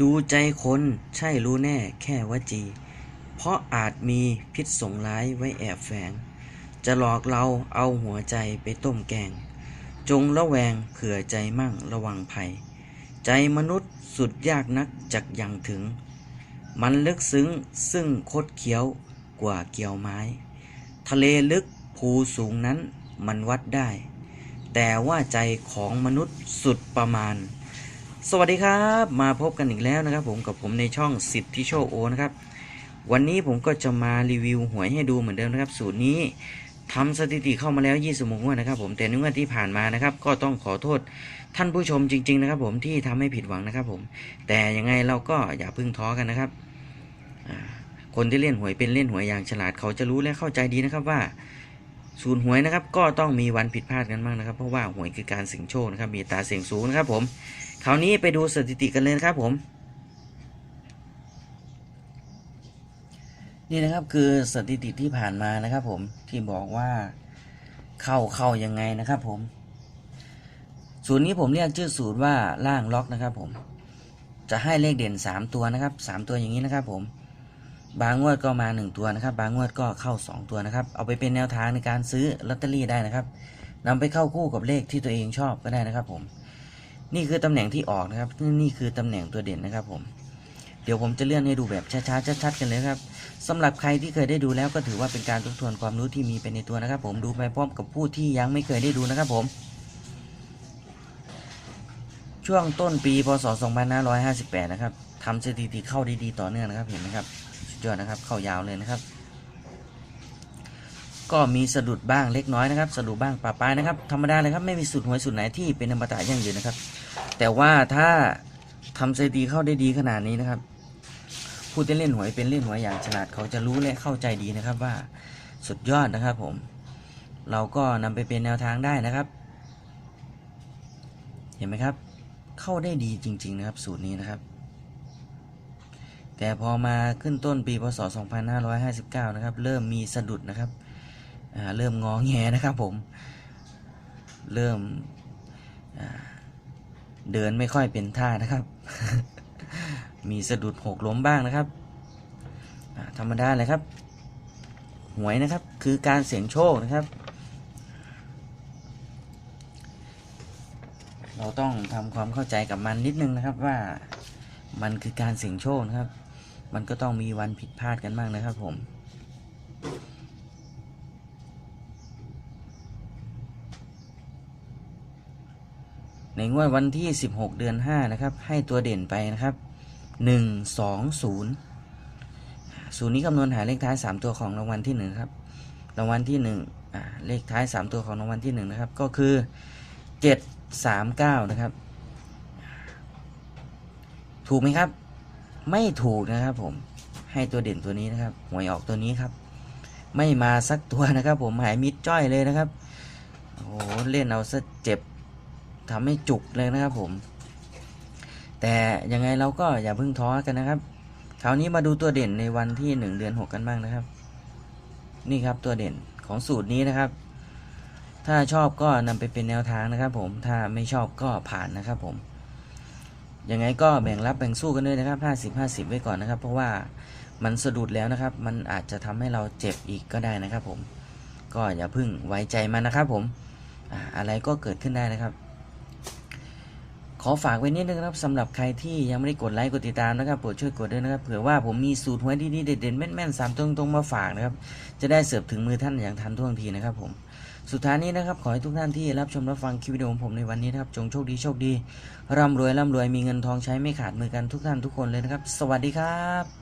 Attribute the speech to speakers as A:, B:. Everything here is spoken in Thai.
A: ดูใจคนใช่รู้แน่แค่ว่าจี เพราะอาจมีพิษสงร้ายไว้แอบแฝง จะหลอกเราเอาหัวใจไปต้มแกง จงระแวงเผื่อใจมั่งระวังภัย ใจมนุษย์สุดยากนักจักยังถึง มันลึกซึ้งซึ่งคดเคี้ยวกว่าเกี่ยวไม้ ทะเลลึกภูสูงนั้นมันวัดได้ แต่ว่าใจของมนุษย์สุดประมาณ สวัสดีครับมาพบกันอีกแล้วนะครับ ผมกับผมในช่องสิทธิโชคโอนะครับ วันนี้ผมก็จะมารีวิวหวยให้ดูเหมือนเดิมนะครับ สูตรนี้ทำสถิติเข้ามาแล้ว 20งวดนะครับ ผมแต่ในงวดที่ผ่านมานะครับ ก็ต้องขอโทษท่านผู้ชมจริง ๆ นะครับ ผมที่ทำให้ผิดหวังนะครับ ผม แต่ยังไงเราก็อย่าพึ่งท้อกันนะครับ คนที่เล่นหวยเป็นเล่นหวยอย่างฉลาดเขาจะรู้และเข้าใจดีนะครับว่า ศูนย์หวยนะครับก็ต้องมีวันผิดพลาดกันบ้างนะครับ เพราะว่าหวยคือการเสี่ยงโชคนะครับมีตาเสี่ยงสูงนะครับผมคราวนี้ไปดูสถิติกันเลยนะครับผมนี่นะครับคือสถิติที่ผ่านมานะครับผมที่บอกว่าเข้าเข้ายังไงนะครับผมสูตรนี้ผมเรียกชื่อสูตรว่าล่างล็อกนะครับผมจะให้เลขเด่นสามตัวนะครับสามตัวอย่างนี้นะครับผม บางงวดก็มาหนึ่งตัวนะครับ บางงวดก็เข้าสองตัวนะครับ เอาไปเป็นแนวทางในการซื้อลอตเตอรี่ได้นะครับนำไปเข้าคู่กับเลขที่ตัวเองชอบก็ได้นะครับ ผม นี่คือตำแหน่งที่ออกนะครับ นี่คือตำแหน่งตัวเด่นนะครับ ผม เดี๋ยวผมจะเลื่อนให้ดูแบบช้าๆชัดๆกันเลยครับสำหรับใครที่เคยได้ดูแล้วก็ถือว่าเป็นการทบทวนความรู้ที่มีไปในตัวนะครับ ผมดูไปพร้อมกับผู้ที่ยังไม่เคยได้ดูนะครับ ผมช่วงต้นปีพศ 2558 นะครับทำสถิติเข้าดีๆ ต่อเนื่องนะครับ เห็นไหมครับ ยอดนะครับ เข้ายาวเลยนะครับ ก็มีสะดุดบ้างเล็กน้อยนะครับ สะดุดบ้างปะปายนะครับ ธรรมดาเลยครับ ไม่มีสูตรหวยสูตรไหนที่เป็นอมตะยั่งยืนนะครับ แต่ว่าถ้าทำสถิติเข้าได้ดีขนาดนี้นะครับ ผู้ที่เล่นหวยเป็นเล่นหวยอย่างฉลาดเขาจะรู้และเข้าใจดีนะครับว่าสุดยอดนะครับผม เราก็นำไปเป็นแนวทางได้นะครับ เห็นไหมครับ เข้าได้ดีจริง ๆ นะครับ สูตรนี้นะครับ แต่พอมาขึ้นต้นปีพศ 2559 นะครับ เริ่มมีสะดุดนะครับเริ่มงอแงนะครับผม เริ่มเดินไม่ค่อยเป็นท่านะครับ มีสะดุดหกล้มบ้างนะครับ ธรรมดาเลยครับ หวยนะครับ คือการเสี่ยงโชคนะครับ เราต้องทำความเข้าใจกับมันนิดนึงนะครับว่า มันคือการเสี่ยงโชคนะครับ มันก็ต้องมีวันผิดพลาดกันบ้างนะครับผม ในงวดวันที่ 16 เดือน 5 นะครับ ให้ตัวเด่นไปนะครับ 1 2 0ศูนย์นี้คำนวณหาเลขท้าย 3 ตัวของรางวัลที่ 1 ครับ รางวัลที่1อ่าเลขท้าย 3 ตัวของรางวัลที่ 1 นะครับ ก็คือ 7 3 9 นะครับ ถูกไหมครับ ไม่ถูกนะครับ ผม ให้ตัวเด่นตัวนี้นะครับหวยออกตัวนี้ครับ ไม่มาสักตัวนะครับ ผมหายมิดจ้อยเลยนะครับโอ้โหเล่นเอาซะเจ็บทำให้จุกเลยนะครับ ผม แต่ยังไงเราก็อย่าเพิ่งท้อกันนะครับคราวนี้มาดูตัวเด่นในวันที่1เดือน6กันบ้างนะครับ นี่ครับตัวเด่นของสูตรนี้นะครับ ถ้าชอบก็นำไปเป็นแนวทางนะครับ ผมถ้าไม่ชอบก็ผ่านนะครับ ผม ยังไงก็แบ่งรับแบ่งสู้กันด้วยนะครับ 50 50 ไว้ก่อนนะครับ เพราะว่ามันสะดุดแล้วนะครับ มันอาจจะทำให้เราเจ็บอีกก็ได้นะครับผมก็อย่าพิ่งไว้ใจมันนะครับผมอ่าอะไรก็เกิดขึ้นได้นะครับ ขอฝากไว้นิดนึงนะครับสำหรับใครที่ยังไม่ได้กดไลค์กดติดตามนะครับโปรดช่วยกดด้วยนะครับเผื่อว่าผมมีสูตรหวยดีๆเด็ดๆแม่นๆสามตรงๆมาฝากนะครับ จะได้เสิร์ฟถึงมือท่านอย่างทันท่วงทีนะครับผม สุดท้ายนี้นะครับขอให้ทุกท่านที่รับชมรับฟังคลิปวิดีโอของผมในวันนี้นะครับจงโชคดีโชคดีร่ำรวยร่ำรวยมีเงินทองใช้ไม่ขาดมือกันทุกท่านทุกคนเลยนะครับ สวัสดีครับ